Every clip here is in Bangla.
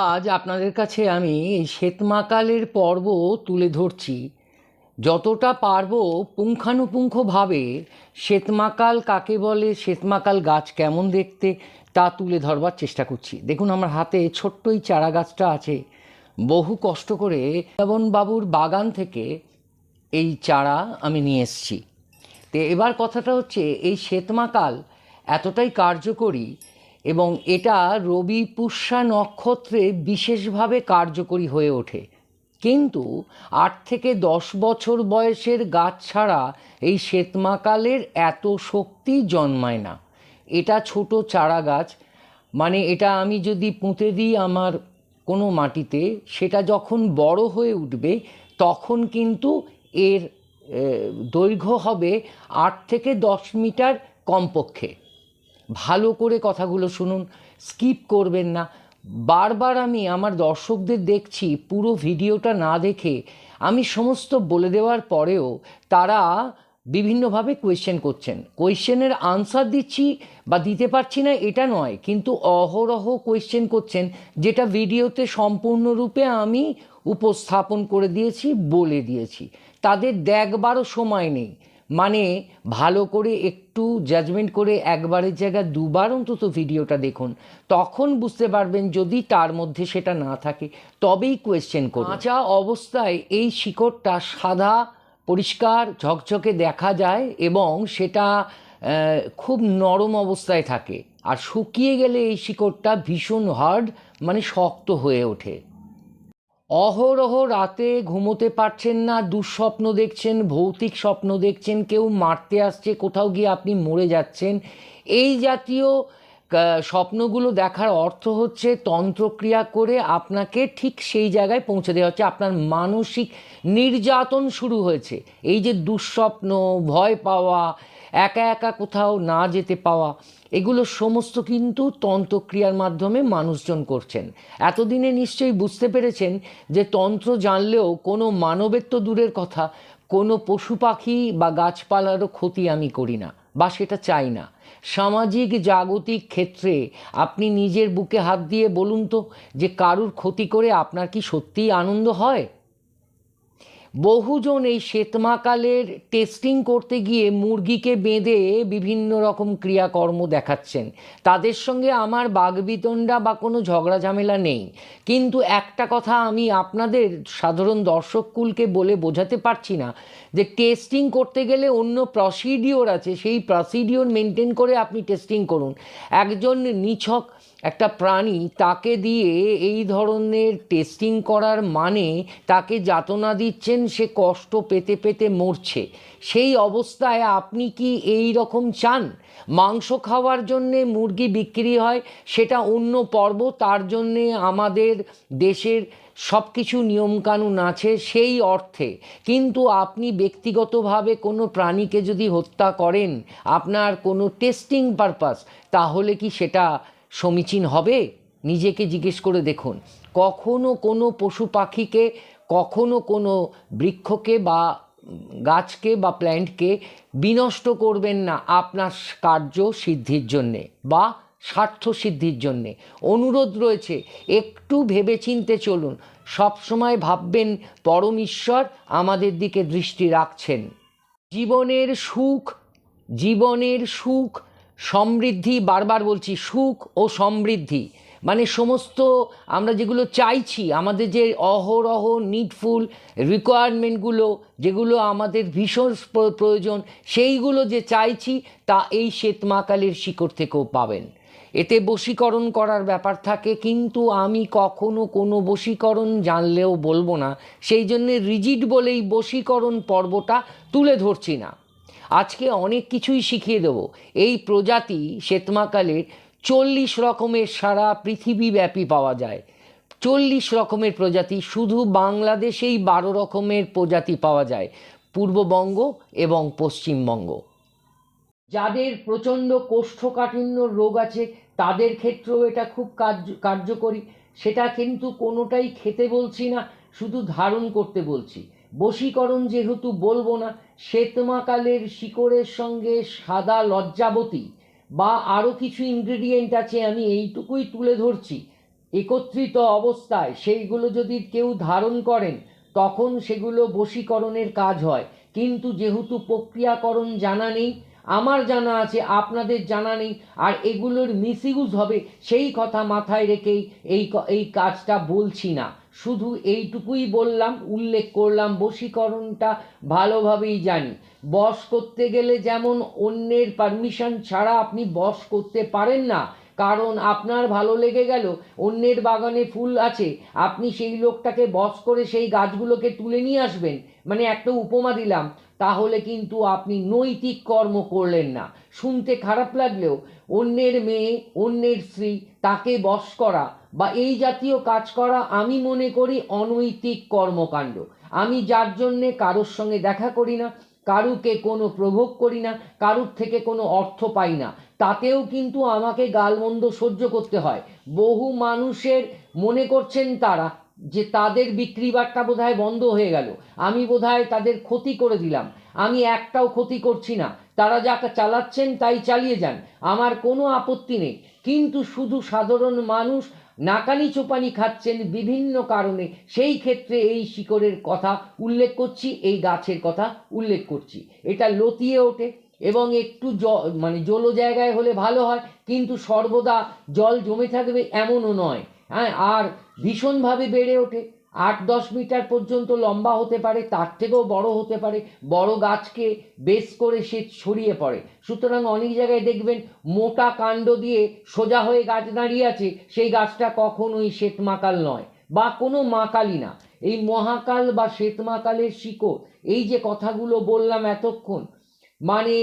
আজ আপনাদের কাছে আমি এই শ্বেতমাকালের পর্ব তুলে ধরছি। যতটা পারব পুঙ্খানুপুঙ্খভাবে শ্বেতমাকাল কাকে বলে, শ্বেতমাকাল গাছ কেমন দেখতে, তা তুলে ধরবার চেষ্টা করছি। দেখুন, আমার হাতে ছোট্ট এই চারা গাছটা আছে। বহু কষ্ট করে বাবুর বাগান থেকে এই চারা আমি নিয়ে এসেছি। তো এবার কথাটা হচ্ছে, এই শ্বেতমাকাল এতটাই কার্যকরী এবং এটা রবি পুষ্যা নক্ষত্রে বিশেষভাবে কার্যকরী হয়ে ওঠে। কিন্তু আট থেকে দশ বছর বয়সের গাছ ছাড়া এই শ্বেতমাকালের এত শক্তি জন্মায় না। এটা ছোট চারা গাছ মানে এটা আমি যদি পুঁতে দিই আমার কোনো মাটিতে, সেটা যখন বড় হয়ে উঠবে, তখন কিন্তু এর দৈর্ঘ্য হবে আট থেকে দশ মিটার কমপক্ষে। ভালো করে কথাগুলো শুনুন স্কিপ করবেন না। বারবার আমি আমার দর্শকদের দেখছি পুরো ভিডিওটা না দেখে আমি সমস্ত বলে দেওয়ার পরেও তারা বিভিন্নভাবে কোয়েশ্চেন করছেন। কোয়েশ্চেনের আনসার দিচ্ছি বা দিতে পারছি না এটা নয়, কিন্তু অহরহ কোয়েশ্চেন করছেন, যেটা ভিডিওতে সম্পূর্ণরূপে আমি উপস্থাপন করে দিয়েছি, বলে দিয়েছি। তাদের দেখবারও সময় নেই। মানে ভালো করে একটু জাজমেন্ট করে একবারের জায়গায় দুবার অন্তত ভিডিওটা দেখুন। তখন বুঝতে পারবেন যদি তার মধ্যে সেটা না থাকে, তবেই কোয়েশ্চেন করুন। কাঁচা অবস্থায় এই শিকড়টা সাদা, পরিষ্কার, ঝকঝকে দেখা যায় এবং সেটা খুব নরম অবস্থায় থাকে। আর শুকিয়ে গেলে এই শিকড়টা ভীষণ হার্ড মানে শক্ত হয়ে ওঠে। অহরহ রাতে ঘুমোতে পারছেন না, দুঃস্বপ্ন দেখছেন, ভৌতিক স্বপ্ন দেখছেন, কেউ মারতে আসছে, কোথাও গিয়ে আপনি মরে যাচ্ছেন। এই জাতীয় স্বপ্নগুলো দেখার অর্থ হচ্ছে তন্ত্রক্রিয়া করে আপনাকে ঠিক সেই জায়গায় পৌঁছে দেওয়া হচ্ছে। আপনার মানসিক নির্যাতন শুরু হয়েছে। এই যে দুঃস্বপ্ন, ভয় পাওয়া একা একা কোথাও না যেতে পাওয়া, এগুলো সমস্ত কিন্তু তন্ত্রক্রিয়ার মাধ্যমে মানুষজন করছেন। এতদিনে নিশ্চয়ই বুঝতে পেরেছেন যে তন্ত্র জানলেও কোনো মানবের তো দূরের কথা, কোনো পশু পাখি বা গাছপালারও ক্ষতি আমি করি না বা সেটা চাই না। সামাজিক জাগতিক ক্ষেত্রে আপনি নিজের বুকে হাত দিয়ে বলুন তো যে কারুর ক্ষতি করে আপনার কি সত্যিই আনন্দ হয়? বহুজন এই শ্বেতমাকালের টেস্টিং করতে গিয়ে মুরগিকে বেঁধে বিভিন্ন রকম ক্রিয়াকর্ম দেখাচ্ছেন। তাদের সঙ্গে আমার বাগবিতণ্ডা বা কোনো ঝগড়া ঝামেলা নেই। কিন্তু একটা কথা আমি আপনাদের সাধারণ দর্শককুলকে বলে বোঝাতে পারছি না যে টেস্টিং করতে গেলে অন্য প্রসিডিওর আছে। সেই প্রসিডিওর মেনটেন করে আপনি টেস্টিং করুন। একজন নিছক একটা প্রাণী তাকে দিয়ে এই ধরনের টেস্টিং করার মানে তাকে যাতনা দিচ্ছেন, সে কষ্ট পেতে পেতে মরছে। সেই অবস্থায় আপনি কি এই রকম চান? মাংস খাওয়ার জন্যে মুরগি বিক্রি হয়, সেটা অন্য পর্ব, তার জন্যে আমাদের দেশের সব কিছু নিয়মকানুন আছে সেই অর্থে। কিন্তু আপনি ব্যক্তিগতভাবে কোনো প্রাণীকে যদি হত্যা করেন, আপনার কোনো টেস্টিং পারপাস তাহলে কি সেটা সমীচীন হবে? নিজেকে জিজ্ঞেস করে দেখুন। কখনো কোনো পশু পাখিকে, কখনো কোনো বৃক্ষকে বা গাছকে বা প্ল্যান্টকে বিনষ্ট করবেন না আপনার কার্য সিদ্ধির জন্যে বা স্বার্থ সিদ্ধির জন্যে। অনুরোধ রয়েছে, একটু ভেবেচিন্তে চলুন। সবসময় ভাববেন পরম ঈশ্বর আমাদের দিকে দৃষ্টি রাখছেন। জীবনের সুখ জীবনের সুখ সমৃদ্ধি, বারবার বলছি, সুখ ও সমৃদ্ধি। মানে সমস্ত আমরা যেগুলো চাইছি, আমাদের যে অহরহ নিডফুল রিকোয়ারমেন্টগুলো যেগুলো আমাদের ভীষণ প্রয়োজন, সেইগুলো যে চাইছি, তা এই শ্বেতমাকালের শিকড় থেকেও পাবেন। এতে বশীকরণ করার ব্যাপার থাকে, কিন্তু আমি কখনো কোনো বশীকরণ জানলেও বলব না। সেই জন্যে রিজিড বলেই বশীকরণ পর্বটা তুলে ধরছি না। আজকে অনেক কিছুই শিখিয়ে দেব। এই প্রজাতি শ্বেতমাকালের চল্লিশ রকমের সারা পৃথিবীব্যাপী পাওয়া যায়। চল্লিশ রকমের প্রজাতি, শুধু বাংলাদেশেই বারো রকমের প্রজাতি পাওয়া যায়, পূর্ববঙ্গ এবং পশ্চিমবঙ্গ। যাদের প্রচণ্ড কোষ্ঠকাঠিন্য রোগ আছে, তাদের ক্ষেত্রেও এটা খুব কার্য, কার্যকরী। সেটা কিন্তু কোনোটাই খেতে বলছি না, শুধু ধারণ করতে বলছি। বশীকরণ যেহেতু বলব না, শ্বেতমাকালের শিকড়ের সঙ্গে সাদা লজ্জাবতী বা আরও কিছু ইনগ্রেডিয়েন্ট আছে, আমি এইটুকুই তুলে ধরছি। একত্রিত অবস্থায় সেইগুলো যদি কেউ ধারণ করেন, তখন সেগুলো বশীকরণের কাজ হয়। কিন্তু যেহেতু প্রক্রিয়াকরণ জানা নেই আমার জানা আছে, আপনাদের জানা নেই, আর এগুলোর মিসইউজ হবে, সেই কথা মাথায় রেখেই এই এই কাজটা বলছি না। শুধু এইটুকুই বললাম, উল্লেখ করলাম, বশীকরণটা ভালোভাবেই জানি। বশ করতে গেলে যেমন অন্যের পারমিশন ছাড়া আপনি বশ করতে পারেন না, কারণ আপনার ভালো লেগে গেল, অন্যের বাগানে ফুল আছে, আপনি সেই লোকটাকে বস করে সেই গাছগুলোকে তুলে নিয়ে আসবেন। মানে একটা উপমা দিলাম তাহলে কিন্তু আপনি নৈতিক কর্ম করলেন না। শুনতে খারাপ লাগলেও অন্যের মেয়ে, অন্যের স্ত্রী, তাকে বশ করা বা এই জাতীয় কাজ করা আমি মনে করি অনৈতিক কর্মকাণ্ড। আমি যার জন্যে কারোর সঙ্গে দেখা করি না, কারুকে কোনো প্রভোগ করি না, কারুর থেকে কোনো অর্থ পাই না। তাতেও কিন্তু আমাকে গালমন্দ সহ্য করতে হয়। বহু মানুষের মনে করছেন তারা যে তাদের বিক্রি বাট্টা বোধহয় বন্ধ হয়ে গেল। আমি বোধহয় তাদের ক্ষতি করে দিলাম। আমি একটাও ক্ষতি করছি না। তারা যা চালাচ্ছেন তাই চালিয়ে যান। আমার কোনো আপত্তি নেই। কিন্তু শুধু সাধারণ মানুষ নাকানি চোপানি খাচ্ছেন বিভিন্ন কারণে। সেই ক্ষেত্রে এই শিকড়ের কথা উল্লেখ করছি, এই গাছের কথা উল্লেখ করছি। এটা লতিয়ে ওঠে এবং একটু জ মানে জলো জায়গায় হলে ভালো হয়। কিন্তু সর্বদা জল জমে থাকবে এমনও নয়। হ্যাঁ আর ভীষণভাবে বেড়ে ওঠে। আট দশ মিটার পর্যন্ত লম্বা হতে পারে, তার থেকেও বড় হতে পারে। বড় গাছকে বেশ করে সে ছড়িয়ে পড়ে। সুতরাং অনেক জায়গায় দেখবেন মোটা কাণ্ড দিয়ে সোজা হয়ে গাছ দাঁড়িয়ে আছে, সেই গাছটা কখনোই শ্বেতমাকাল নয় বা কোনো মাকালই না। এই মহাকাল বা শ্বেতমাকালের শিকড়, এই যে কথাগুলো বললাম এতক্ষণ মানে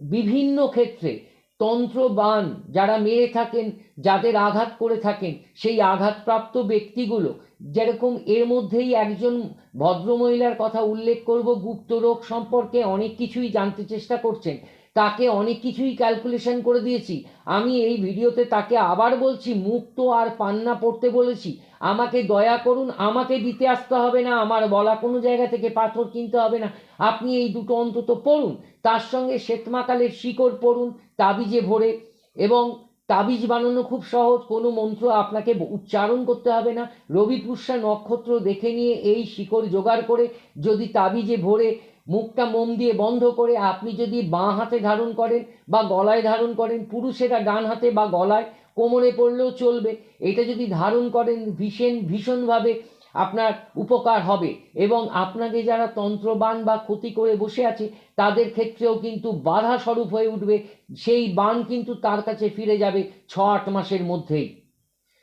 বিভিন্ন ক্ষেত্রে তন্ত্রবান যারা মেরে থাকেন, যাদের আঘাত করে থাকেন, সেই আঘাতপ্রাপ্ত ব্যক্তিগুলো, যেরকম এর মধ্যেই একজন ভদ্রমহিলার কথা উল্লেখ করব, গুপ্ত রোগ সম্পর্কে অনেক কিছুই জানতে চেষ্টা করছেন। তাকে অনেক কিছুই ক্যালকুলেশন করে দিয়েছি। আমি এই ভিডিওতে তাকে আবার বলছি, মুক্ত আর পান্না পড়তে বলেছি। আমাকে দয়া করুন, আমাকে দিতে আসতে হবে না। আমার বলা কোনো জায়গা থেকে পাথর কিনতে হবে না। আপনি এই দুটো অন্তত পড়ুন। তার সঙ্গে শ্বেতমাকালের শিকড় পড়ুন, তাবিজে ভরে। এবং তাবিজ বানানো খুব সহজ, কোনো মন্ত্র আপনাকে উচ্চারণ করতে হবে না। রবি পুষ্যা নক্ষত্র দেখে নিয়ে এই শিকড় জোগাড় করে, যদি তাবিজে ভরে মুখটা মোম দিয়ে বন্ধ করে, আপনি যদি বাঁ হাতে ধারণ করেন বা গলায় ধারণ করেন, পুরুষেরা ডান হাতে বা গলায় কোমরে পড়লেও চলবে। এটা যদি ধারণ করেন, ভীষণ, ভীষণভাবে আপনার উপকার হবে। এবং আপনাকে যারা তন্ত্রবান বা ক্ষতি করে বসে আছে, তাদের ক্ষেত্রেও কিন্তু বাধা স্বরূপ হয়ে উঠবে। সেই বান কিন্তু তার কাছে ফিরে যাবে ছ আট মাসের মধ্যেই।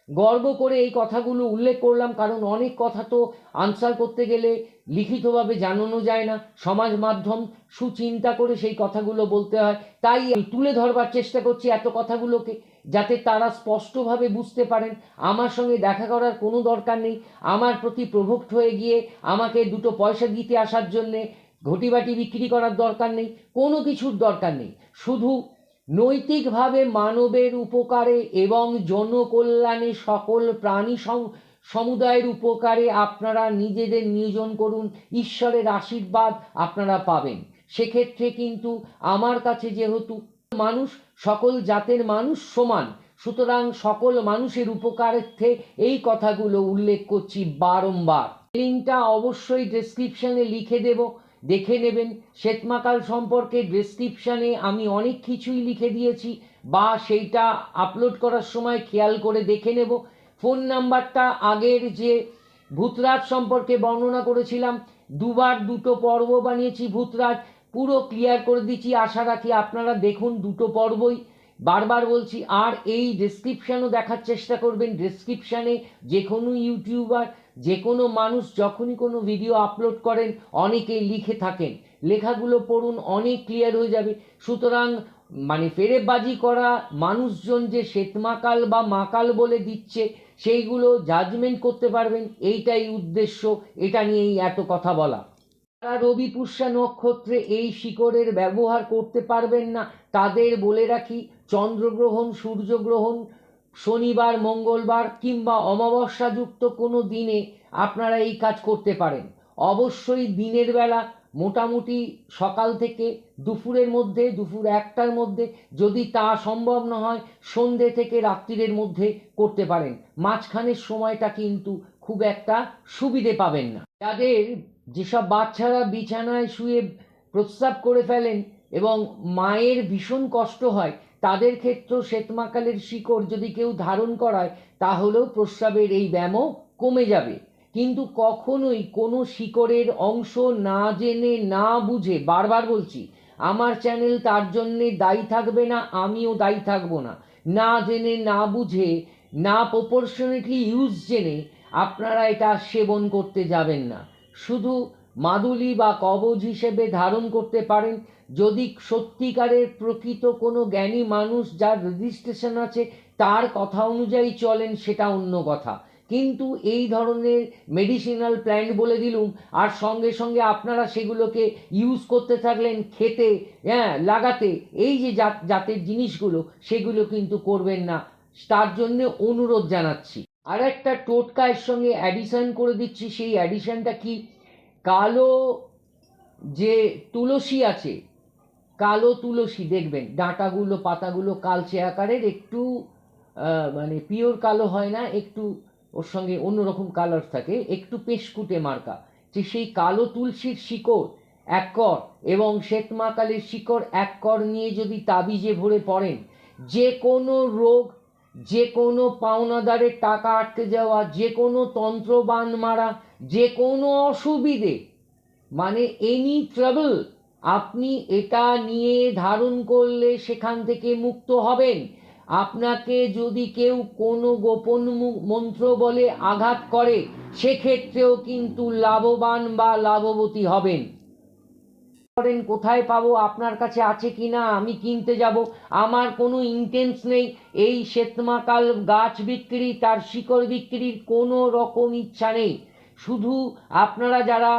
গর্ব করে এই কথাগুলো উল্লেখ করলাম, কারণ অনেক কথা তো আনসার করতে গেলে লিখিতভাবে জানানো যায় না। সমাজ মাধ্যম সুচিন্তা করে সেই কথাগুলো বলতে হয়। তাই তুলে ধরবার চেষ্টা করছি এত কথাগুলোকে। যাতে তারা স্পষ্টভাবে বুঝতে পারেন, আমার সঙ্গে দেখা করার কোনো দরকার নেই। আমার প্রতি প্রভুক্ত হয়ে গিয়ে আমাকে দুটো পয়সা দিতে আসার জন্যে ঘটিবাটি বিক্রি করার দরকার নেই, কোনো কিছুর দরকার নেই। শুধু নৈতিকভাবে মানবের উপকারে এবং জনকল্যাণে সকল প্রাণী সম- সমুদায়ের উপকারে আপনারা নিজেদের নিয়োজন করুন, ঈশ্বরের আশীর্বাদ আপনারা পাবেন। সেক্ষেত্রে কিন্তু আমার কাছে যেহেতু মানুষ, সকল জাতের মানুষ সমান। সুতরাং সকল মানুষের উপকারার্থে এই কথাগুলো উল্লেখ করছি বারংবার। লিঙ্কটা অবশ্যই ডেসক্রিপশনে লিখে দেব, দেখে নেবেন। শ্বেতমাকাল সম্পর্কে ডেসক্রিপশানে আমি অনেক কিছুই লিখে দিয়েছি বা সেইটা আপলোড করার সময় খেয়াল করে দেখে নেব। ফোন নাম্বারটা আগের যে ভূতরাজ সম্পর্কে বর্ণনা করেছিলাম, দুবার দুটো পর্ব বানিয়েছি ভূতরাজ। পুরো ক্লিয়ার করে দিচ্ছি, আশা রাখি আপনারা দেখুন দুটো পর্বই। বারবার বলছি, আর এই ডেসক্রিপশানও দেখার চেষ্টা করবেন। ডেসক্রিপশানে যে কোনো ইউটিউবার যে কোনো মানুষ যখনই কোনো ভিডিও আপলোড করেন, অনেকেই লিখে থাকেন। লেখাগুলো পড়ুন, অনেক ক্লিয়ার হয়ে যাবে। সুতরাং মানে ফেরেবাজি করা মানুষজন যে শ্বেতমাকাল বা মাকাল বলে দিচ্ছে, সেইগুলো জাজমেন্ট করতে পারবেন। এইটাই উদ্দেশ্য, এটা নিয়েই এত কথা বলা। যারা রবি পুষ্যা নক্ষত্রে এই শিকড়ের ব্যবহার করতে পারবেন না। তাদের বলে রাখি, চন্দ্রগ্রহণ, সূর্যগ্রহণ, শনিবার, মঙ্গলবার কিংবা অমাবস্যাযুক্ত কোনো দিনে আপনারা এই কাজ করতে পারেন। অবশ্যই দিনের বেলা মোটামুটি সকাল থেকে দুপুরের মধ্যে, দুপুর একটার মধ্যে যদি তা সম্ভব না হয়, সন্ধে থেকে রাত্রিরের মধ্যে করতে পারেন। মাঝখানের সময়টা কিন্তু খুব একটা সুবিধে পাবেন না। যাদের যেসব বাচ্চারা বিছানায় শুয়ে প্রস্রাব করে ফেলেন এবং মায়ের ভীষণ কষ্ট হয়, তাদের ক্ষেত্রেও শ্বেতমাকালের শিকড় যদি কেউ ধারণ করায়, তাহলেও প্রস্রাবের এই ব্যায়ামও কমে যাবে। কিন্তু কখনোই কোনো শিকড়ের অংশ না জেনে না বুঝে, বারবার বলছি, আমার চ্যানেল তার জন্যে দায়ী থাকবে না, আমিও দায়ী থাকব না। না জেনে, না বুঝে, না প্রপোর্শনেটলি ইউজ জেনে আপনারা এটা সেবন করতে যাবেন না। শুধু মাদুলি বা কবজ হিসেবে ধারণ করতে পারেন। যদি সত্যিকারের প্রকৃত কোনো জ্ঞানী মানুষ যার রেজিস্ট্রেশন আছে, তার কথা অনুযায়ী চলেন, সেটা অন্য কথা। কিন্তু এই ধরনের মেডিসিনাল প্ল্যান্ট বলে দিলুম, আর সঙ্গে সঙ্গে আপনারা সেগুলোকে ইউজ করতে থাকলেন খেতে হ্যাঁ লাগাতে, এই যে জাতের জিনিসগুলো, সেগুলো কিন্তু করবেন না। তার জন্যে অনুরোধ জানাচ্ছি। আর একটা টোটকা এর সঙ্গে অ্যাডিশন করে দিচ্ছি, সেই অ্যাডিশনটা কি? কালো যে তুলসী আছে, কালো তুলসী দেখবেন, ডাঁটাগুলো, পাতাগুলো কালচে আকারের, একটু মানে পিওর কালো হয় না, একটু ওর সঙ্গে অন্যরকম কালার থাকে, একটু পেশকুটে মার্কা, যে সেই কালো তুলসীর শিকড়, এক কর, এবং শ্বেতমাকালের শিকড়, এক কর নিয়ে যদি তাবিজে ভরে পড়েন, যে কোনো রোগ যে কোনো পাওনাদারের টাকা আটকে যাওয়া যে কোনো তন্ত্রবান মারা যে কোনো অসুবিধে মানে এনি ট্রাবল আপনি এটা নিয়ে ধারণ করলে সেখান থেকে মুক্ত হবেন। আপনাকে যদি কেউ কোনো গোপন মন্ত্র বলে আঘাত করে, সেক্ষেত্রেও কিন্তু লাভবান বা লাভবতী হবেন। করেন, কোথায় পাবো, আপনার কাছে আছে কি না আমি কিনতে যাব। আমার কোনো ইন্টেন্স নেই। এই শ্বেতমাকাল গাছ বিক্রি, তার শিকড় বিক্রির কোনো রকম ইচ্ছা নেই। শুধু আপনারা যারা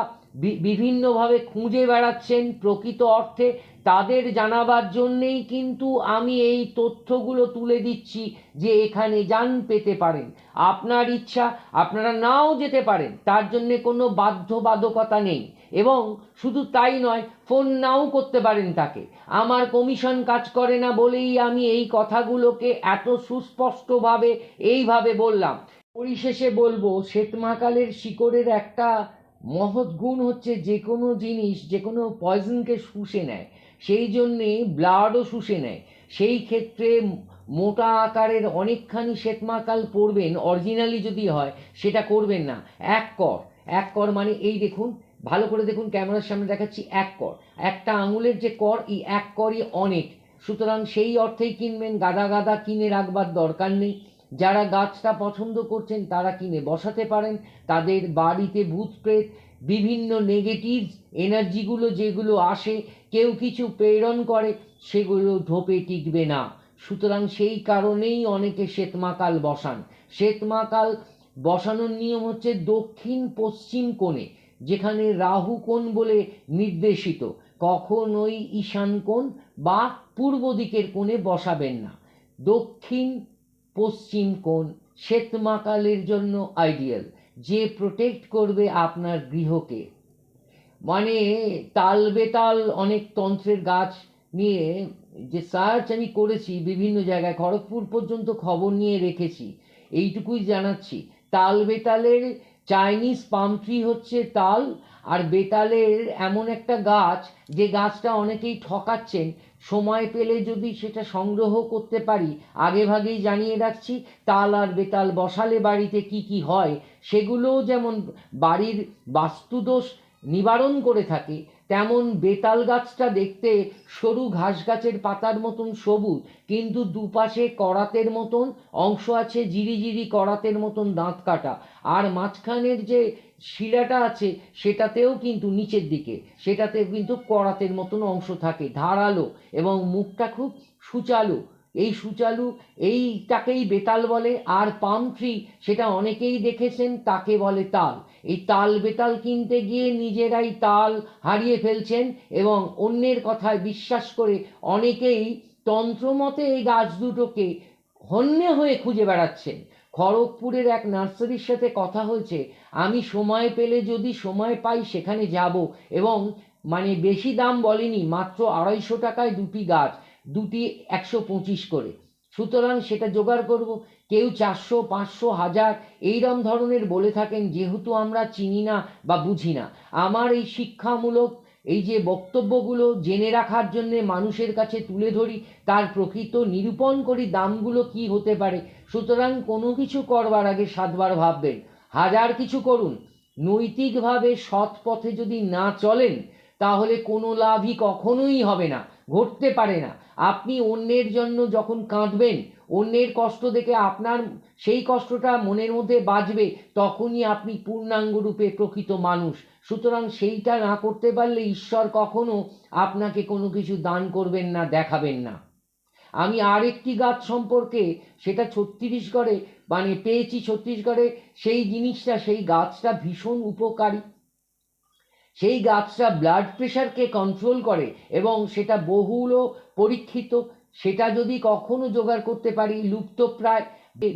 বিভিন্নভাবে খুঁজে বেড়াচ্ছেন প্রকৃত অর্থে তাদের জানাবার জন্যেই কিন্তু আমি এই তথ্যগুলো তুলে দিচ্ছি যে এখানে যান পেতে পারেন। আপনার ইচ্ছা, আপনারা নাও যেতে পারেন, তার জন্যে কোনো বাধ্যবাধকতা নেই। এবং শুধু তাই নয়, ফোন নাও করতে পারেন তাকে। আমার কমিশন কাজ করে না বলেই আমি এই কথাগুলোকে এত সুস্পষ্টভাবে এইভাবে বললাম। পরিশেষে বলব, শ্বেতমাকালের শিকড়ের একটা মহৎ গুণ হচ্ছে যে কোনো জিনিস, যে কোনো পয়জনকে শুষে নেয়। সেই জন্যে ব্লাডও শুষে নেয়। সেই ক্ষেত্রে মোটা আকারের অনেকখানি শ্বেতমাকাল পড়বেন অরিজিনালি যদি হয়, সেটা করবেন না। এক কর। এক কর মানে এই দেখুন, ভালো করে দেখুন ক্যামেরার সামনে দেখাচ্ছি, এক কর। একটা আঙুলের যে কর, এই এক করই অনেক। সুতরাং সেই অর্থেই কিনবেন, গাদা গাদা কিনে রাখবার দরকার নেই। যারা গাছটা পছন্দ করছেন, তারা কিনে। বসাতে পারেন, তাদের বাড়িতে ভূত প্রেত, বিভিন্ন নেগেটিভ এনার্জিগুলো যেগুলো আসে কেউ কিছু প্রেরণ করে, সেগুলো ঢোপে টিকবে না। সুতরাং সেই কারণেই অনেকে শ্বেতমাকাল বসান। শ্বেতমাকাল বসানোর নিয়ম হচ্ছে দক্ষিণ পশ্চিম কোণে, যেখানে রাহু কোণ বলে নির্দেশিত। কখনোই ঈশান কোণ বা পূর্ব দিকের কোণে বসাবেন না। দক্ষিণ পশ্চিম কোণ শ্বেতমাকালের জন্য আইডিয়াল যে প্রোটেক্ট করবে আপনার গৃহকে। মানে তাল বেতাল অনেক তন্ত্রের গাছ নিয়ে যে সার্চ আমি করেছি বিভিন্ন জায়গায়, খড়গপুর পর্যন্ত খবর নিয়ে রেখেছি, এইটুকুই জানাচ্ছি। তাল বেতালের চাইনিজ পাম ট্রি হচ্ছে তাল, আর বেতালের এমন একটা গাছ যে গাছটা অনেকেই ঠকাচ্ছেন, সময় পেলে যদি সেটা সংগ্রহ করতে পারি, আগে ভাগেই জানিয়ে রাখছি, তাল আর বেতাল বসালে বাড়িতে কি কি হয়, সেগুলোও যেমন বাড়ির বাস্তুদোষ নিবারণ করে থাকে। তেমন বেতাল গাছটা দেখতে সরু ঘাস গাছের পাতার মতন সবুজ, কিন্তু দুপাশে করাতের মতন অংশ আছে জিরি করাতের মতন দাঁত কাটা। আর মাঝখানের যে শিলাটা আছে, সেটাতেও কিন্তু নিচের দিকে সেটাতে কিন্তু করাতের মতন অংশ থাকে, ধারালো এবং মুখটা খুব সুচালু। এই সুচালু এইটাকেই বেতাল বলে, আর পাম ট্রি সেটা অনেকেই দেখেছেন, তাকে বলে তাল। এই তাল বেতাল কিনতে গিয়ে নিজেরাই তাল হারিয়ে ফেলছেন এবং অন্যের কথায় বিশ্বাস করে অনেকেই তন্ত্রমতে এই গাছ দুটোকে হন্যে হয়ে খুঁজে বেড়াচ্ছেন। খড়গপুরের এক নার্সারির সাথে কথা হয়েছে, আমি সময় পেলে যদি সময় পাই সেখানে যাব এবং মানে বেশি দাম বলেনি, মাত্র আড়াইশো টাকায় দুটি গাছ। দুটি একশো পঁচিশ করে। সুতরাং সেটা জোগাড় করব। কেউ চারশো, পাঁচশো, হাজার এইরম ধরনের বলে থাকেন, যেহেতু আমরা চিনি না বা বুঝি না। আমার এই শিক্ষামূলক এই যে বক্তব্যগুলো জেনে রাখার জন্যে মানুষের কাছে তুলে ধরি, তার প্রকৃত নিরূপণ করি দামগুলো কি হতে পারে। সুতরাং কোনো কিছু করবার আগে সাতবার ভাববেন। হাজার কিছু করুন। নৈতিকভাবে সৎ পথে যদি না চলেন, তাহলে কোনো লাভই কখনোই হবে না, ঘটতে পারে না। আপনি অন্যের জন্য যখন কাঁদবেন, অন্যের কষ্ট দেখে আপনার সেই কষ্টটা মনের মধ্যে বাজবে, তখনই আপনি পূর্ণাঙ্গ রূপে প্রকৃত মানুষ। সুতরাং সেইটা না করতে পারলে ঈশ্বর কখনো আপনাকে কোনো কিছু দান করবেন না, দেখাবেন না। আমি আরেকটি গাছ সম্পর্কে সেটা ছত্তিশগড়ে মানে পেয়েছি ছত্তিশগড়ে, সেই জিনিসটা, সেই গাছটা ভীষণ উপকারী। সেই গাছটা ব্লাড প্রেশারকে কন্ট্রোল করে এবং সেটা বহুল পরীক্ষিত, সেটা যদি কখনো জোগাড় করতে পারি লুপ্ত প্রায়,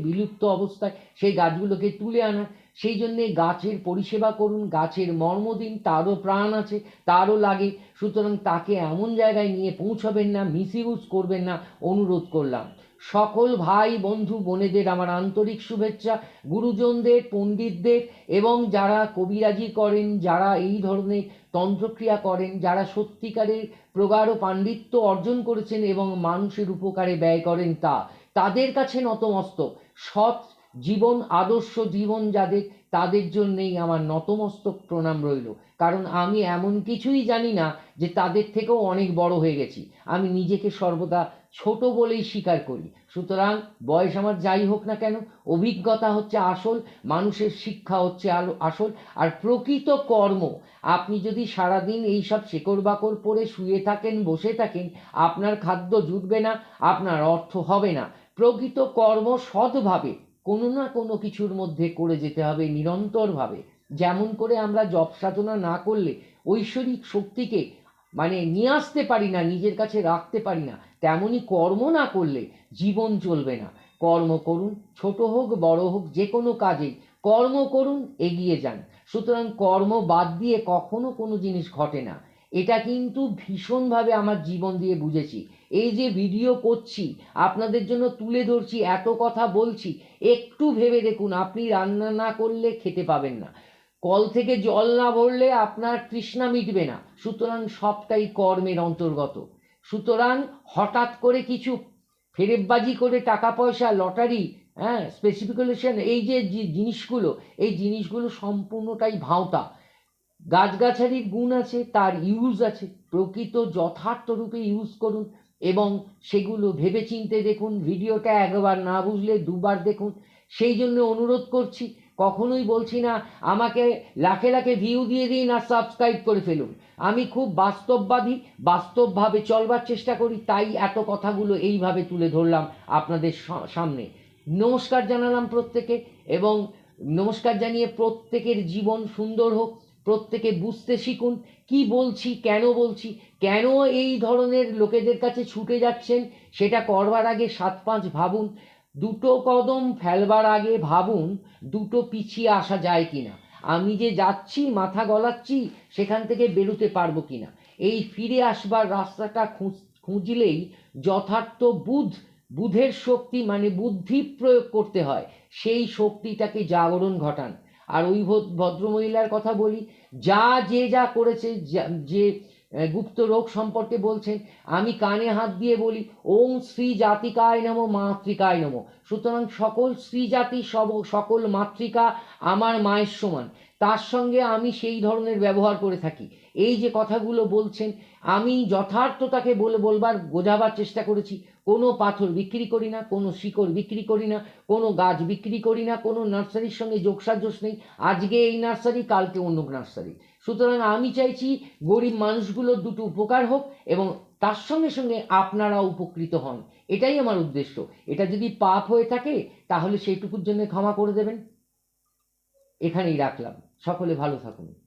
বিলুপ্ত অবস্থায় সেই গাছগুলোকে তুলে আনা সেই জন্যে গাছের পরিষেবা করুন, গাছের মর্ম দিন, তারও প্রাণ আছে, তারও লাগে। সুতরাং তাকে এমন জায়গায় নিয়ে পৌঁছবেন না, মিসইউজ করবেন না, অনুরোধ করলাম। সকল ভাই, বন্ধু, বোনেদের আমার আন্তরিক শুভেচ্ছা। গুরুজনদের, পণ্ডিতদের এবং যারা কবিরাজি করেন, যারা এই ধরনের তন্ত্রক্রিয়া করেন, যারা সত্যিকারের প্রগাঢ় পাণ্ডিত্য অর্জন করেছেন এবং মানুষের উপকারে ব্যয় করেন তা, তাদের কাছে নতমস্তক। সৎ জীবন, আদর্শ জীবন যাদের, তাদের জন্যেই আমার নতমস্তক প্রণাম রইল। কারণ আমি এমন কিছুই জানি না যে তাদের থেকেও অনেক বড় হয়ে গেছি। আমি নিজেকে সর্বদা ছোট বলেই স্বীকার করি। সুতরাং বয়স আমার যাই হোক না কেন, অভিজ্ঞতা হচ্ছে আসল, মানুষের শিক্ষা হচ্ছে আলো, আসল, আর প্রকৃত কর্ম। আপনি যদি সারাদিন এইসব শেকড় বাকড় পরে শুয়ে থাকেন, বসে থাকেন, আপনার খাদ্য জুটবে না, আপনার অর্থ হবে না। প্রকৃত কর্ম সৎভাবে কোনো না কোনো কিছুর মধ্যে করে যেতে হবে নিরন্তরভাবে। যেমন করে আমরা জপ সাধনা না করলে ঐশ্বরিক শক্তিকে মানে নিয়ে আসতে পারি না, নিজের কাছে রাখতে পারি না। তেমনই কর্ম না করলে জীবন চলবে না। কর্ম করুন, ছোট হোক, বড় হোক, যে কোনো কাজেই কর্ম করুন, এগিয়ে যান। সুতরাং কর্ম বাদ দিয়ে কখনো কোনো জিনিস ঘটে না। এটা কিন্তু ভীষণভাবে আমার জীবন দিয়ে বুঝেছি। এই যে ভিডিও করছি, আপনাদের জন্য তুলে ধরছি, এত কথা বলছি, একটু ভেবে দেখুন, আপনি রান্না না করলে খেতে পাবেন না। কল থেকে জল না ভরলে আপনার তৃষ্ণা মিটবে না। সুতরাং সবটাই কর্মের অন্তর্গত। সুতরাং হঠাৎ করে কিছু ফেরেববাজি করে টাকা পয়সা লটারি হ্যাঁ স্পেসিফিকেশন এই যে জিনিসগুলো, এই জিনিসগুলো সম্পূর্ণটাই ভাঁওতা। গাছগাছালির গুণ আছে, তার ইউজ আছে। প্রকৃত যথার্থ রূপে ইউজ করুন এবং সেগুলো ভেবেচিন্তে দেখুন। ভিডিওটা একবার না বুঝলে দুবার দেখুন। সেই জন্য অনুরোধ করছি কখনোই বলছি না, আমাকে লাখে লাখে ভিউ দিয়ে দিন আর সাবস্ক্রাইব করে ফেলুন। আমি খুব বাস্তববাদী, বাস্তবভাবে চলবার চেষ্টা করি, তাই এত কথাগুলো এইভাবে তুলে ধরলাম আপনাদের সামনে। নমস্কার জানালাম প্রত্যেকে এবং নমস্কার জানিয়ে প্রত্যেকের জীবন সুন্দর হোক, প্রত্যেকে বুঝতে শিখুন, কি বলছি, কেন বলছি, কেন এই ধরনের লোকেদের কাছে ছুটে যাচ্ছেন, সেটা করবার আগে সাত পাঁচ ভাবুন। দুটো কদম ফেলবার আগে ভাবুন, দুটো পিছিয়ে আসা যায় কিনা। আমি যে যাচ্ছি, মাথা গলাচ্ছি, সেখান থেকে বেরোতে পারব কিনা। এই ফিরে আসবার রাস্তাটা খুঁজ- খুঁজলেই যথার্থ বুধ, বুধের শক্তি মানে বুদ্ধি প্রয়োগ করতে হয়। সেই শক্তিটাকে জাগরণ ঘটান। আর ওই ভদ- ভদ্রমহিলার কথা বলি, যা যে যা করেছে, যা- গুপ্ত রোগ সম্পর্কে বলছেন, আমি কানে হাত দিয়ে বলি ওম শ্রী জাতিকায় নম মাতৃকায় নম। সুতরাং সকল শ্রী জাতি সব, সকল মাতৃকা আমার মায়ের সমান। তার সঙ্গে আমি সেই ধরনের ব্যবহার করে থাকি। এই যে কথাগুলো বলছেন, আমি যথার্থতাকে বলে, বলবার, বোঝাবার চেষ্টা করেছি। কোনো পাথর বিক্রি করি না, কোনো শিকড় বিক্রি করি না, কোনো গাছ বিক্রি করি না, কোনো নার্সারির সঙ্গে যোগসাজস নেই। আজকে এই নার্সারি, কালকে অন্য নার্সারি। সুতরাং আমি চাইছি গরিব মানুষগুলোর দুটো উপকার হোক এবং তার সঙ্গে সঙ্গে আপনারা উপকৃত হন। এটাই আমার উদ্দেশ্য। এটা যদি পাপ হয়ে থাকে, তাহলে সেইটুকুর জন্য ক্ষমা করে দেবেন। এখানেই রাখলাম। সকলে ভালো থাকুন।